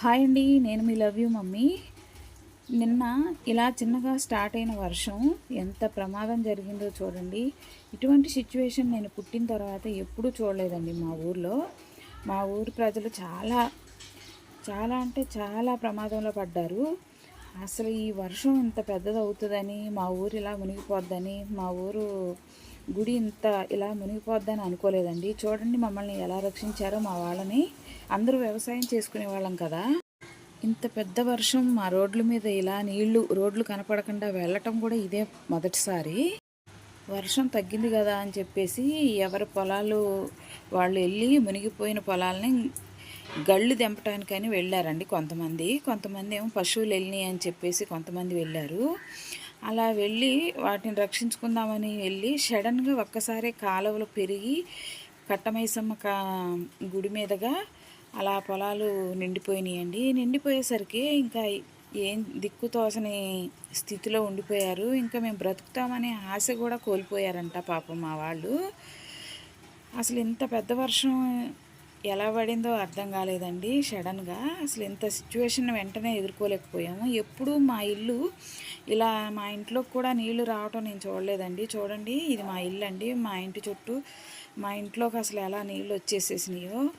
Hi అండి నేను మీ love you mummy. నిన్న ఇలా చిన్నగా స్టార్ట్ అయిన వర్షం ఎంత ప్రమాదం జరిగిందో చూడండి. ఇటువంటి సిచ్యువేషన్ నేను పుట్టిన తర్వాత ఎప్పుడూ చూడలేదండి మా ఊర్లో. మా ఊరు ప్రజలు చాలా చాలా అంటే చాలా ప్రమాదంలో పడ్డారు. అసలు ఈ వర్షం ఇంత పెద్దది అవుతుందని మా ఊరు ఇలా మునిగిపోద్దని మా ఊరు గుడి ఇంత ఇలా మునిగిపోద్దని అనుకోలేదండి. చూడండి మమ్మల్ని ఎలా రక్షించారో మా వాళ్ళని. అందరూ వ్యవసాయం చేసుకునే వాళ్ళం కదా. ఇంత పెద్ద వర్షం మా రోడ్ల మీద ఇలా నీళ్ళు రోడ్లు కనపడకుండా వెళ్ళటం కూడా ఇదే మొదటిసారి. వర్షం తగ్గింది కదా అని చెప్పేసి ఎవరి పొలాలు వాళ్ళు వెళ్ళి మునిగిపోయిన పొలాలని గళ్ళు తెంపటానికని వెళ్ళారండి కొంతమంది. కొంతమంది ఏమో పశువులు వెళ్ళినాయి అని చెప్పేసి కొంతమంది వెళ్ళారు. అలా వెళ్ళి వాటిని రక్షించుకుందామని వెళ్ళి సడన్గా ఒక్కసారి కాలువలు పెరిగి కట్టమైసమ్మ కా గుడి మీదగా అలా పొలాలు నిండిపోయినాయండి. నిండిపోయేసరికి ఇంకా ఏం దిక్కు తోసని స్థితిలో ఉండిపోయారు. ఇంకా మేము బ్రతుకుతామనే ఆశ కూడా కోల్పోయారంట పాపం మా వాళ్ళు. అసలు ఇంత పెద్ద వర్షం ఎలా పడిందో అర్థం కాలేదండి సడన్గా. అసలు ఇంత సిచ్యువేషన్ వెంటనే ఎదుర్కోలేకపోయాము. ఎప్పుడు మా ఇల్లు ఇలా మా ఇంట్లోకి కూడా నీళ్ళు రావటం నేను చూడలేదండి. చూడండి ఇది మా ఇల్లు అండి. మా ఇంటి చుట్టూ మా ఇంట్లోకి అసలు ఎలా నీళ్ళు వచ్చేసేసినాయో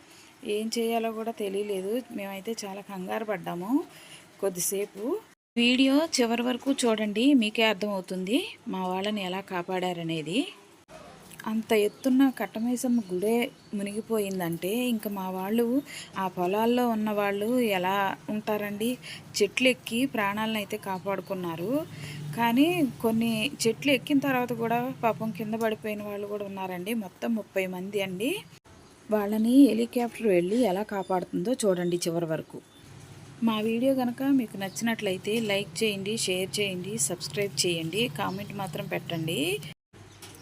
ఏం చేయాలో కూడా తెలియలేదు. మేమైతే చాలా కంగారు పడ్డాము కొద్దిసేపు. వీడియో చివరి వరకు చూడండి మీకే అర్థమవుతుంది మా వాళ్ళని ఎలా కాపాడారనేది. అంత ఎత్తున్న కట్టమేసమ్మ గుడే మునిగిపోయిందంటే ఇంకా మా వాళ్ళు ఆ పొలాల్లో ఉన్న వాళ్ళు ఎలా ఉంటారండి? చెట్లు ఎక్కి ప్రాణాలను అయితే కాపాడుకున్నారు. కానీ కొన్ని చెట్లు ఎక్కిన తర్వాత కూడా పాపం కింద పడిపోయిన వాళ్ళు కూడా ఉన్నారండి. మొత్తం ముప్పై మంది అండి. వాళ్ళని హెలికాప్టర్ వెళ్ళి ఎలా కాపాడుతుందో చూడండి చివరి వరకు. మా వీడియో కనుక మీకు నచ్చినట్లయితే లైక్ చేయండి షేర్ చేయండి సబ్స్క్రైబ్ చేయండి కామెంట్ మాత్రం పెట్టండి.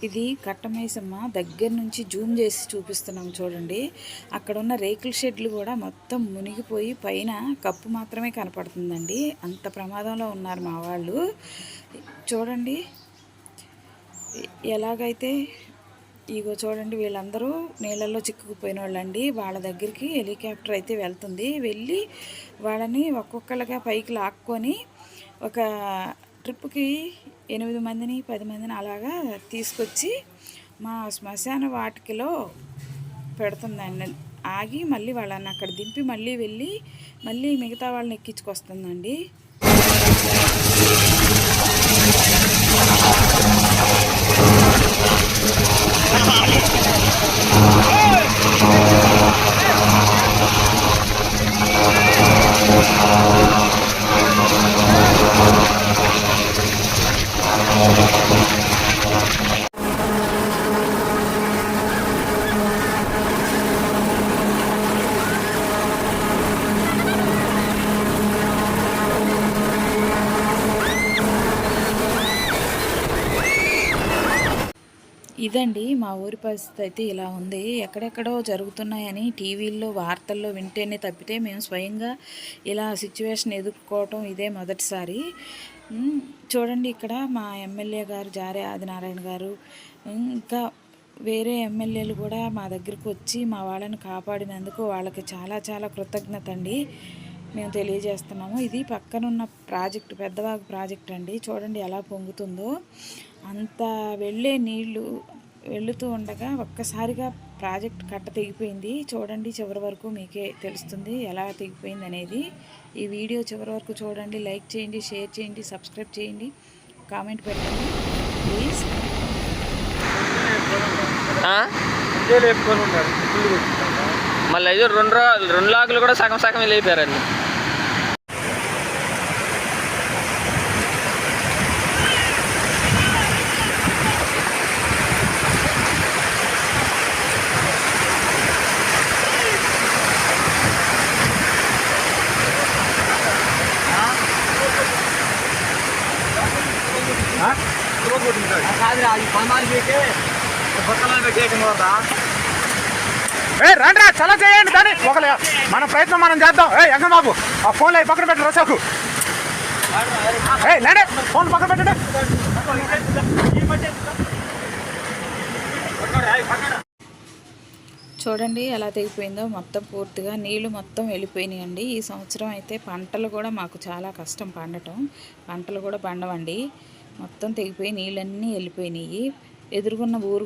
ఇది కట్టమేసమ్మ దగ్గర నుంచి జూమ్ చేసి చూపిస్తున్నాం చూడండి. అక్కడ ఉన్న రేకుల షెడ్లు కూడా మొత్తం మునిగిపోయి పైన కప్పు మాత్రమే కనపడుతుందండి. అంత ప్రమాదంలో ఉన్నారు మా వాళ్ళు. చూడండి. ఎలాగైతే ఇగో చూడండి వీళ్ళందరూ నీళ్ళల్లో చిక్కుకుపోయిన వాళ్ళండి వాళ్ళ దగ్గరికి హెలికాప్టర్ అయితే వెళ్తుంది. వెళ్ళి వాళ్ళని ఒక్కొక్కరుగా పైకి లాక్కొని ఒక ట్రిప్కి ఎనిమిది మందిని పది మందిని అలాగా తీసుకొచ్చి మా శ్మశాన వాటికిలో పెడుతుందండి. ఆగి మళ్ళీ వాళ్ళని అక్కడ దింపి మళ్ళీ వెళ్ళి మళ్ళీ మిగతా వాళ్ళని ఎక్కించుకొస్తుందండి. ఇదండి మా ఊరి పరిస్థితి అయితే ఇలా ఉంది. ఎక్కడెక్కడో జరుగుతున్నాయని టీవీల్లో వార్తల్లో వింటేనే తప్పితే మేము స్వయంగా ఇలా సిచ్యువేషన్ ఎదుర్కోవటం ఇదే మొదటిసారి. చూడండి ఇక్కడ మా ఎమ్మెల్యే గారు జారే ఆదినారాయణ గారు. ఇంకా వేరే ఎమ్మెల్యేలు కూడా మా దగ్గరికి వచ్చి మా వాళ్ళని కాపాడినందుకు వాళ్ళకి చాలా చాలా కృతజ్ఞత అండి. మేము తెలియజేస్తున్నాము. ఇది పక్కనున్న ప్రాజెక్ట్ పెద్దవాగు ప్రాజెక్ట్ అండి. చూడండి ఎలా పొంగుతుందో. అంత వెళ్ళే నీళ్ళు వెళుతూ ఉండగా ఒక్కసారిగా ప్రాజెక్ట్ కట్ట తెగిపోయింది. చూడండి చివరి వరకు మీకే తెలుస్తుంది ఎలా తెగిపోయింది అనేది. ఈ వీడియో చివరి వరకు చూడండి లైక్ చేయండి షేర్ చేయండి సబ్స్క్రైబ్ చేయండి కామెంట్ పెట్టండి. ప్లీజ్. మళ్ళీ రెండు రా- రెండు లాకులు కూడా సగం సగం వెళ్ళిపోయారండి ఏ రండి రా చల్ల చేయండి దాన్ని. ఒక మన ప్రయత్నం మనం చేద్దాం. ఏ ఎంగ బాబు ఆ ఫోన్లో పక్కన పెట్టండి రసాకు. ఏ లేండి ఫోన్ పక్కన పెట్టండి. చూడండి ఎలా తెగిపోయిందో. మొత్తం పూర్తిగా నీళ్ళు మొత్తం వెళ్ళిపోయినాయండి. ఈ సంవత్సరం అయితే పంటలు కూడా మాకు చాలా కష్టం పండటం. పంటలు కూడా పండవండి. మొత్తం తెగిపోయి నీళ్ళన్నీ వెళ్ళిపోయినాయి. ఎదురుగున్న ఊరు